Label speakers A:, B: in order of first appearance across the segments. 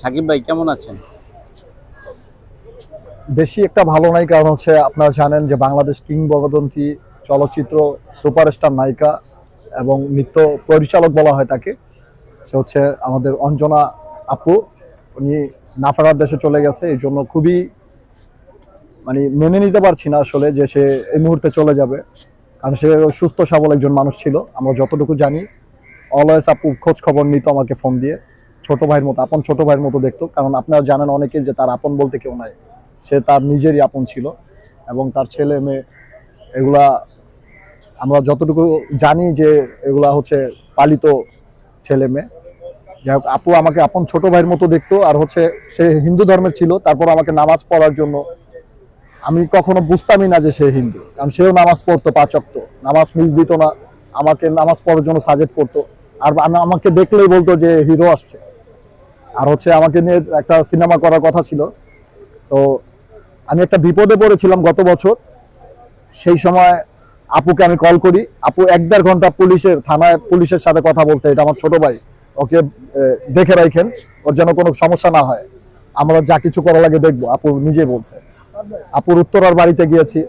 A: সাকিব ভাই, কেমন আছেন?
B: বেশি একটা ভালো নাই, কারণ হচ্ছে আপনারা জানেন যে বাংলাদেশ কিংবদন্তি চলচ্চিত্র সুপারস্টার নায়িকা এবং নৃত্য পরিচালক বলা হয় তাকে। সে হচ্ছে আমাদের অঞ্জনা আপু। উনি নাফারার দেশে চলে গেছে, এই জন্য খুবই মানে মেনে নিতে পারছি না আসলে যে সে এই মুহূর্তে চলে যাবে। কারণ সে সুস্থ, সবল একজন মানুষ ছিল, আমরা যতটুকু জানি। অলওয়েজ আপু খোঁজ খবর নিত আমাকে ফোন দিয়ে। ছোট ভাইয়ের মতো, আপন ছোট ভাইয়ের মতো দেখতো। কারণ আপনারা জানেন অনেকে যে তার আপন বলতে কেউ নাই। সে তার নিজেরই আপন ছিল এবং তার ছেলে মেয়ে, এগুলা আমরা যতটুকু জানি যে এগুলা হচ্ছে পালিত ছেলে মেয়ে। যাই হোক, আপু আমাকে আপন ছোট ভাইয়ের মতো দেখতো আর হচ্ছে সে হিন্দু ধর্মের ছিল, তারপর আমাকে নামাজ পড়ার জন্য। আমি কখনো বুঝতামই না যে সে হিন্দু, কারণ সেও নামাজ পড়তো পাচক্ত। নামাজ মিস দিত না, আমাকে নামাজ পড়ার জন্য সাজেট করতো। আর আমাকে দেখলেই বলতো যে হিরো আসছে। আর হচ্ছে আমাকে নিয়ে একটা সিনেমা করার কথা ছিল। তো আমি একটা বিপদে পড়েছিলাম গত বছর। সেই সময় আপুকে আমি কল করি। আপু এক দেড় ঘণ্টা পুলিশের থানায় পুলিশের সাথে কথা বলছে। এটা আমার ছোট ভাই। ওকে দেখে রাখেন। ওর যেন কোনো সমস্যা না হয়। আমরা যা কিছু করা লাগে দেখব। আপু নিজে বলছে। আপুর উত্তরার বাড়িতে গিয়েছি।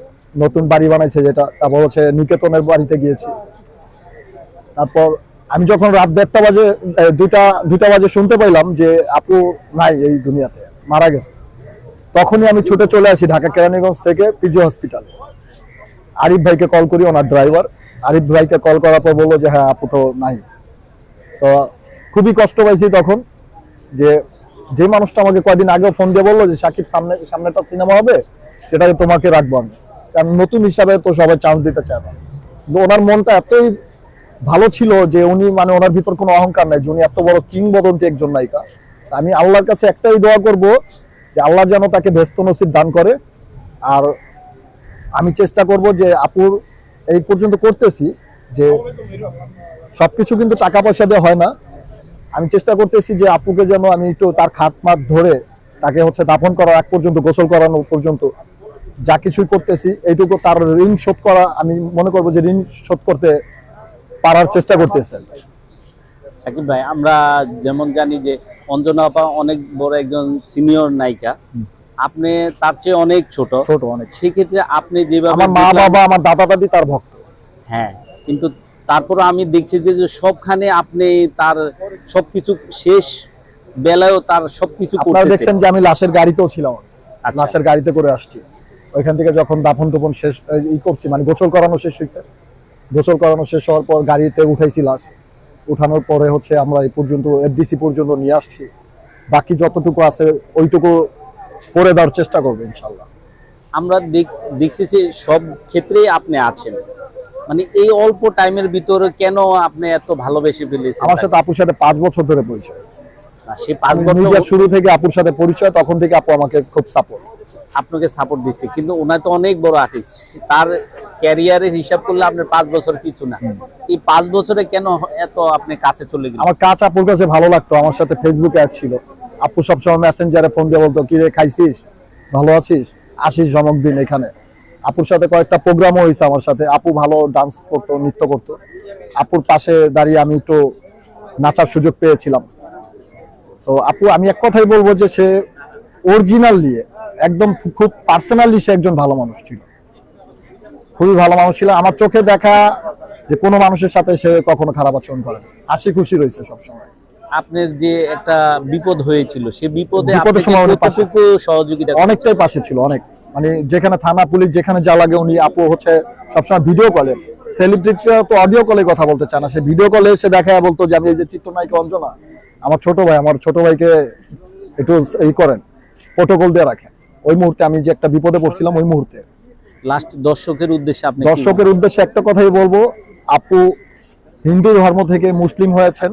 B: নতুন বাড়ি বানাইছে যেটা। তারপর হচ্ছে নিকেতনের বাড়িতে গিয়েছি। তারপর আমি যখন রাত দেড়টা বাজে এ, দুইটা দুইটা বাজে শুনতে পাইলাম যে আপু নাই এই দুনিয়াতে মারা গেছে। তখনই আমি ছুটে চলে আসি ঢাকা কেরানীগঞ্জ থেকে পিজি হসপিটাল। আরিফ ভাইকে কল করি ওনার ড্রাইভার। আরিফ ভাইকে কল করার পর বলল যে হ্যাঁ আপু তো নাই। তো খুবই কষ্ট পাইছি তখন যে যে মানুষটা আমাকে কয়দিন আগেও ফোন দিয়ে বলল যে সাকিব সামনে সামনেটা সিনেমা হবে সেটাকে তোমাকে রাখব আমি। কারণ নতুন হিসাবে তো সবাই চান্স দিতে চায় না। ওনার মনটা এতই ভালো ছিল যে উনি মানে ওনার ভিতর কোনো অহংকার নাই, যে উনি এত বড় কিংবদন্তি একজন নায়িকা। আমি আল্লাহর কাছে একটাই দোয়া করব যে আল্লাহ যেন তাকে ব্যস্ত নসিব দান করে। আর আমি চেষ্টা করব যে আপুর এই পর্যন্ত করতেছি, যে সবকিছু কিন্তু টাকা পয়সা দিয়ে হয় না। আমি চেষ্টা করতেছি যে আপুকে যেন আমি একটু তার খাট মাঠ ধরে তাকে হচ্ছে দাফন করার এক পর্যন্ত গোসল করানো পর্যন্ত যা কিছুই করতেছি, এইটুকু তার ঋণ শোধ করা, আমি মনে করব যে ঋণ শোধ করতে পারার চেষ্টা করতেছে।
A: সাকিব ভাই আমরা যেমন জানি যে অঞ্জনা আপা অনেক বড় একজন সিনিয়র নায়িকা। আপনি তার চেয়ে অনেক ছোট।
B: ছোট অনেক।
A: সেক্ষেত্রে আপনি যেভাবে
B: আমার মা বাবা আমার দাদা দাদি তার ভক্ত।
A: হ্যাঁ কিন্তু তারপর আমি দেখছি যে সবখানে আপনি তার সবকিছু শেষ বেলায়ও তার সবকিছু
B: আপনারা
A: করতেছেন
B: দেখছেন যে আমি লাশের গাড়িতেও ছিলাম।
A: আচ্ছা।
B: লাশের গাড়িতে করে আসছি। ওইখান থেকে যখন দাফন টুপন শেষ ই করছি মানে গোসল করানো শেষ হয়েছে গোসল করানো শেষ হওয়ার পর গাড়িতে উঠাইছি লাশ। উঠানোর পরে হচ্ছে আমরা এই পর্যন্ত এফডিসি পর্যন্ত নিয়ে আসছি। বাকি যতটুকু আছে ওইটুকু করে দেওয়ার চেষ্টা করব ইনশাল্লাহ।
A: আমরা দেখ- দেখছি যে সব ক্ষেত্রেই আপনি আছেন। মানে এই অল্প টাইমের ভিতরে কেন আপনি এত ভালোবেসে ফেলেছেন?
B: আমার সাথে আপুর সাথে পাঁচ বছর ধরে পরিচয়।
A: পাঁচ বছর
B: শুরু থেকে আপুর সাথে পরিচয় তখন থেকে আপু আমাকে খুব সাপোর্ট
A: আপনাকে সাপোর্ট দিচ্ছে কিন্তু ওনার তো অনেক বড় আর্টিস্ট তার ক্যারিয়ারের হিসাব করলে আপনার পাঁচ বছর কিছু না। এই পাঁচ বছরে কেন এত আপনি কাছে চলে গেলেন?
B: আমার কাজ আপুর কাছে ভালো লাগতো আমার সাথে ফেসবুকে অ্যাড ছিল। আপু সবসময় মেসেঞ্জারে ফোন দিয়ে বলতো কি রে খাইছিস? ভালো আছিস? আসিস জমক দিন এখানে। আপুর সাথে কয়েকটা প্রোগ্রামও হয়েছে আমার সাথে। আপু ভালো ডান্স করতো নৃত্য করতো। আপুর পাশে দাঁড়িয়ে আমি একটু নাচার সুযোগ পেয়েছিলাম। তো আপু আমি এক কথাই বলব যে সে অরিজিনাল নিয়ে একদম খুব পার্সোনালি সে একজন ভালো মানুষ ছিল। খুবই ভালো মানুষ ছিল। আমার চোখে দেখা যে কোনো মানুষের সাথে সে কখনো খারাপ আচরণ করে। হাসি খুশি রয়েছে সবসময়।
A: আপনার যে একটা বিপদ হয়েছিল সে বিপদে
B: বিপদের সময় অনেক
A: সহযোগিতা
B: অনেকটাই পাশে ছিল অনেক। মানে যেখানে থানা পুলিশ যেখানে যা লাগে উনি আপু হচ্ছে সবসময় ভিডিও কলে সেলিব্রিটিরা তো অডিও কলে কথা বলতে চায় না। সে ভিডিও কলে এসে দেখায় বলতো যে আমি এই যে চিত্রনায়িকা অঞ্জনা আমার ছোট ভাই আমার ছোট ভাইকে একটু এই করেন প্রোটোকল দিয়ে রাখেন। ওই মুহূর্তে আমি যে একটা বিপদে পড়ছিলাম ওই মুহূর্তে।
A: লাস্ট দর্শকের উদ্দেশ্যে আপনি
B: দর্শকের উদ্দেশ্যে একটা কথাই বলব আপু হিন্দু ধর্ম থেকে মুসলিম হয়েছেন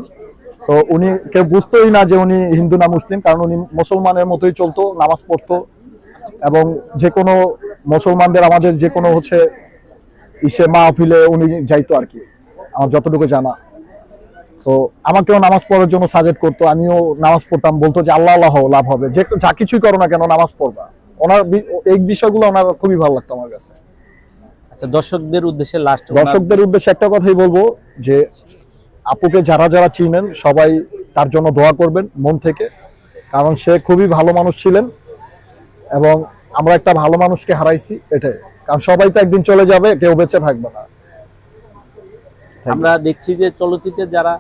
B: তো উনি কেউ বুঝতোই না যে উনি হিন্দু না মুসলিম কারণ উনি মুসলমানের মতোই চলতো নামাজ পড়তো এবং যে কোনো মুসলমানদের আমাদের যে কোনো হচ্ছে ইসে মাহফিলে উনি যাইতো আর কি আমার যতটুকু জানা। তো আমাকেও নামাজ পড়ার জন্য সাজেট করতো আমিও নামাজ পড়তাম বলতো যে আল্লাহ আল্লাহ লাভ হবে। যে যা কিছুই করো না কেন নামাজ পড়বা। ওনার এই বিষয়গুলো ওনার খুবই ভালো লাগতো আমার কাছে।
A: আচ্ছা দর্শকদের উদ্দেশ্যে লাস্ট
B: দর্শকদের উদ্দেশ্যে একটা কথাই বলব যে আপুকে যারা যারা চিনেন সবাই তার জন্য দোয়া করবেন মন থেকে কারণ সে খুবই ভালো মানুষ ছিলেন এবং আমরা একটা ভালো মানুষকে হারাইছি এটাই। কারণ সবাই তো একদিন চলে যাবে কেউ বেঁচে থাকবে না।
A: আমরা দেখছি যে চলচ্চিত্রে যারা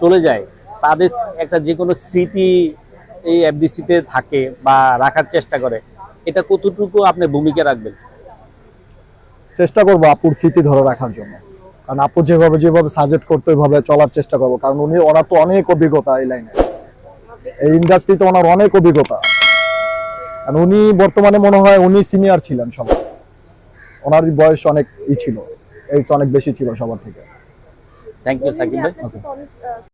A: চলে যায় তাদের একটা যে কোনো স্মৃতি এই এফডিসিতে থাকে বা রাখার চেষ্টা করে। এটা কতটুকু আপনি ভূমিকা রাখবেন?
B: চেষ্টা করব আপুর স্মৃতি ধরে রাখার জন্য। কারণ আপু যেভাবে যেভাবে সাজেস্ট করতো ওইভাবে চলার চেষ্টা করব। কারণ উনি ওনার তো অনেক অভিজ্ঞতা এই লাইনে। এই ইন্ডাস্ট্রিতে ওনার অনেক অভিজ্ঞতা। কারণ উনি বর্তমানে মনে হয় উনি সিনিয়র ছিলেন সবার। ওনার বয়স অনেক ই ছিল। এইজ অনেক বেশি ছিল সবার থেকে।
A: থ্যাংক ইউ সাকিব ভাই